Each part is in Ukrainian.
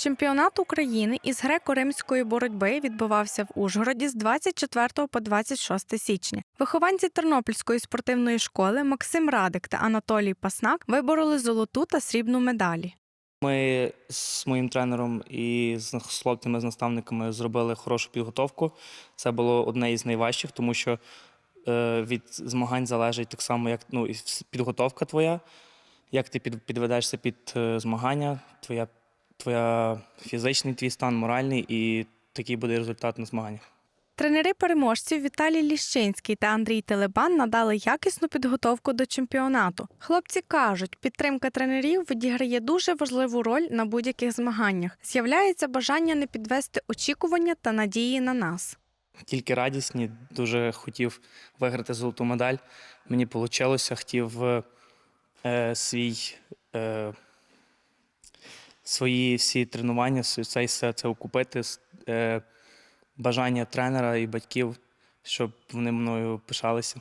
Чемпіонат України із греко-римської боротьби відбувався в Ужгороді з 24 по 26 січня. Вихованці Тернопільської спортивної школи Максим Радик та Анатолій Паснак вибороли золоту та срібну медалі. Ми з моїм тренером і з хлопцями, з наставниками зробили хорошу підготовку. Це було одне із найважчих, тому що е, від змагань залежить так само, як ну, підготовка твоя, як ти під, підведешся під е, змагання, твоя, твоя фізичний твій стан, моральний, і такий буде результат на змаганнях. Тренери переможців Віталій Ліщинський та Андрій Телебан надали якісну підготовку до чемпіонату. Хлопці кажуть, підтримка тренерів відіграє дуже важливу роль на будь-яких змаганнях. З'являється бажання не підвести очікування та надії на нас. Тільки радісні, дуже хотів виграти золоту медаль. Мені вийшло, хотів е, свій, е, свої всі тренування, с- це це окупити. Е, бажання тренера і батьків, щоб вони мною пишалися.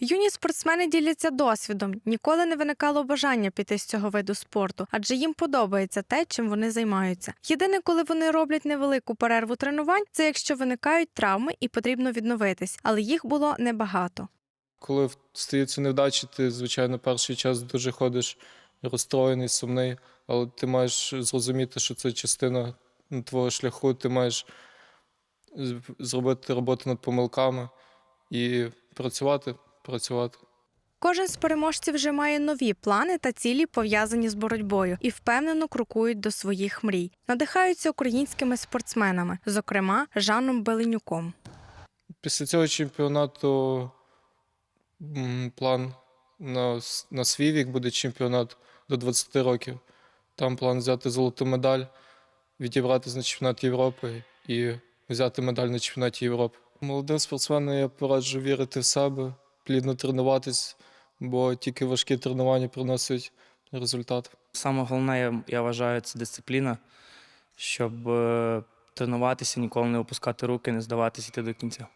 Юні спортсмени діляться досвідом. Ніколи не виникало бажання піти з цього виду спорту, адже їм подобається те, чим вони займаються. Єдине, коли вони роблять невелику перерву тренувань, це якщо виникають травми і потрібно відновитись, але їх було небагато. Коли стаються невдачі, ти, звичайно, перший час дуже ходиш розстроєний, сумний, але ти маєш зрозуміти, що це частина твого шляху, ти маєш зробити роботу над помилками і працювати, працювати. Кожен з переможців вже має нові плани та цілі пов'язані з боротьбою і впевнено крокують до своїх мрій. Надихаються українськими спортсменами, зокрема Жаном Беленюком. Після цього чемпіонату план на, на свій вік буде чемпіонат до 20 років. Там план взяти золоту медаль, відібратися на чемпіонат Європи і взяти медаль на чемпіонаті Європи. Молодим спортсменам я пораджу вірити в себе, плідно тренуватись, бо тільки важкі тренування приносять результат. Саме головне, я, я вважаю, це дисципліна, щоб е, тренуватися, ніколи не опускати руки, не здаватися йти до кінця.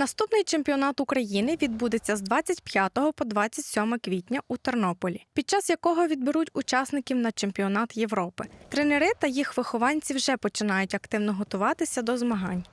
Наступний чемпіонат України відбудеться з 25 по 27 квітня у Тернополі, під час якого відберуть учасників на чемпіонат Європи. Тренери та їх вихованці вже починають активно готуватися до змагань.